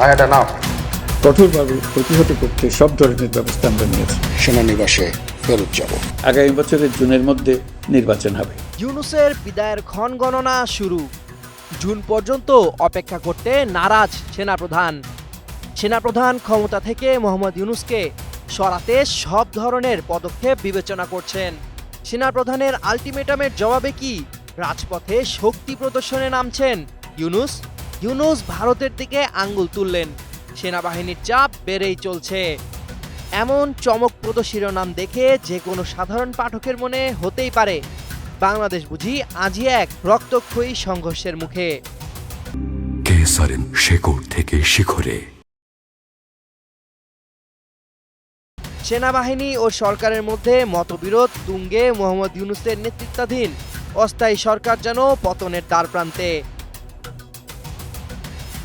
Had enough. কঠোরভাবে প্রতিহত করতে সব ধরনের ব্যবস্থা আমরা নিয়েছি। সেনানিবাসে ফেরত যাব। আগামী বছরের জুনের মধ্যে নির্বাচন হবে। ইউনুসের বিদায়ের ক্ষণ গণনা শুরু। জুন পর্যন্ত অপেক্ষা করতে নারাজ সেনাপ্রধান। সেনাপ্রধান ক্ষমতা থেকে মোহাম্মদ ইউনুসকে সরাতে সব ধরনের পদক্ষেপ বিবেচনা করছেন। সেনাপ্রধানের আলটিমেটামের জবাবে কি? রাজপথে শক্তি প্রদর্শনে নামছেন ইউনুস? ইউনুস ভারতের দিকে আঙ্গুল তুললেন। সেনাবাহিনীর চাপ বেড়েই চলছে। এমন চমকপ্রদ শিরোনাম দেখে যে কোনো সাধারণ পাঠকের মনে হতেই পারে। বাংলাদেশ বুঝি আজই এক রক্তক্ষয়ী সংঘর্ষের মুখে। শেকড় থেকে শিখরে। সেনাবাহিনী ও সরকারের মধ্যে মতবিরোধ তুঙ্গে মোহাম্মদ ইউনুসের নেতৃত্বাধীন। অস্থায়ী সরকার যেন পতনের দ্বারপ্রান্তে।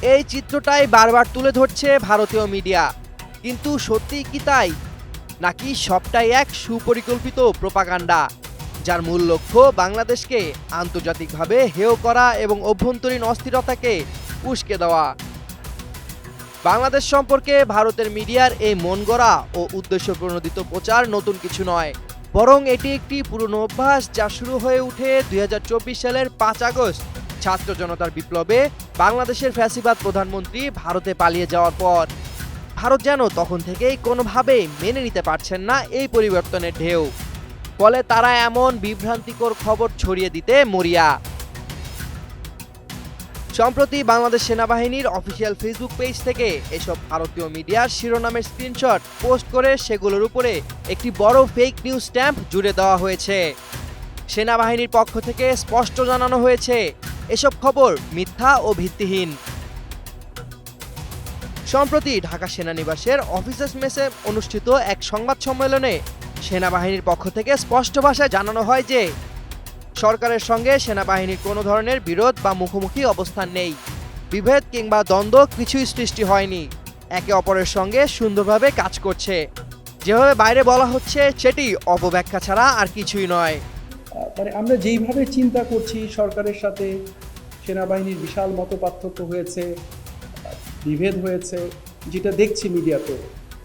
এই চিত্রটাই বারবার তুলে ধরছে ভারতীয় মিডিয়া। কিন্তু সত্যিই কি তাই? নাকি সবটাই এক সুপরিকল্পিত প্রপাগান্ডা, যার মূল লক্ষ্য বাংলাদেশকে আন্তর্জাতিকভাবে হেয় করা এবং অভ্যন্তরীণ অস্থিরতাকে উস্কে দেওয়া? বাংলাদেশ সম্পর্কে ভারতের মিডিয়ার এই মন গড়া ও উদ্দেশ্য প্রণোদিত প্রচার নতুন কিছু নয়। বরং এটি একটি পুরনো অভ্যাস যা শুরু হয়ে উঠে দুই হাজার চব্বিশ সালের পাঁচ আগস্ট ছাত্র জনতার বিপ্লবে বাংলাদেশের ফ্যাসিবাদ প্রধানমন্ত্রী ভারতে পালিয়ে যাওয়ার পর, ভারত যেন তখন থেকেই কোনোভাবেই মেনে নিতে পারছেন না এই পরিবর্তনের ঢেউ। ফলে তারা এমন বিভ্রান্তিকর খবর ছড়িয়ে দিতে মরিয়া। সম্প্রতি বাংলাদেশ সেনাবাহিনীর অফিসিয়াল ফেসবুক পেজ থেকে এসব ভারতীয় মিডিয়ার শিরোনামের স্ক্রিনশট পোস্ট করে সেগুলোর উপরে একটি বড় ফেক নিউজ স্ট্যাম্প জুড়ে দেওয়া হয়েছে। সেনাবাহিনীর পক্ষ থেকে স্পষ্ট জানানো হয়েছে, এসব খবর মিথ্যা ও ভিত্তিহীন। সম্প্রতি ঢাকা সেনানিবাসের অফিসার্স মেসে অনুষ্ঠিত এক সংবাদ সম্মেলনে সেনাবাহিনীর পক্ষ থেকে স্পষ্ট ভাষায় জানানো হয় যে, সরকারের সঙ্গে সেনাবাহিনীর কোনো ধরনের বিরোধ বা মুখোমুখি অবস্থান নেই। বিভেদ কিংবা দ্বন্দ্ব কিছুই সৃষ্টি হয়নি। একে অপরের সঙ্গে সুন্দরভাবে কাজ করছে। যেভাবে বাইরে বলা হচ্ছে, সেটি অপব্যাখ্যা ছাড়া আর কিছুই নয়। মানে আমরা যেইভাবে চিন্তা করছি সরকারের সাথে, সেনাবাহিনীর বিশাল মত পার্থক্য হয়েছে, বিভেদ হয়েছে, যেটা দেখছি মিডিয়াতে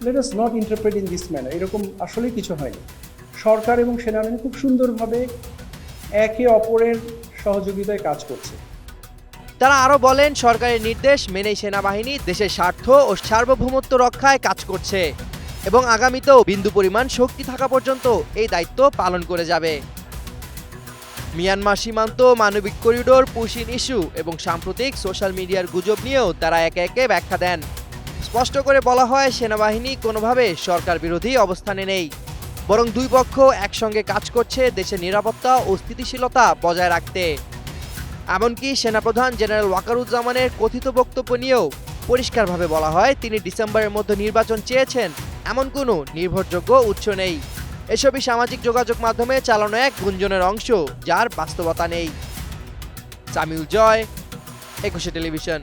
let us not interpret in this manner এরকম আসলে কিছু হয়নি। সরকার এবং সেনাবাহিনী খুব সুন্দরভাবে একে অপরের সহযোগিতায় কাজ করছে। তারা আরও বলেন, সরকারের নির্দেশ মেনেই সেনাবাহিনী দেশের স্বার্থ ও সার্বভৌমত্ব রক্ষায় কাজ করছে এবং আগামীতেও বিন্দু পরিমাণ শক্তি থাকা পর্যন্ত এই দায়িত্ব পালন করে যাবে। মিয়ানমার সীমান্ত মানবিক করিডোর পুশিন ইস্যু এবং সাম্প্রতিক সোশ্যাল মিডিয়ার গুজব নিয়েও তারা একে একে ব্যাখ্যা দেন। স্পষ্ট করে বলা হয়, সেনাবাহিনী কোনোভাবে সরকার বিরোধী অবস্থানে নেই। বরং দুই পক্ষ একসঙ্গে কাজ করছে দেশের নিরাপত্তা ও স্থিতিশীলতা বজায় রাখতে। এমনকি সেনাপ্রধান জেনারেল ওয়াকারুজ্জামানের কথিত বক্তব্য নিয়েও পরিষ্কারভাবে বলা হয়, তিনি ডিসেম্বরের মধ্যে নির্বাচন চেয়েছেন, এমন কোনো নির্ভরযোগ্য উৎস নেই। এসবই সামাজিক যোগাযোগ মাধ্যমে চালানো এক গুঞ্জনের অংশ, যার বাস্তবতা নেই। সামিউল জয়, একুশে টেলিভিশন।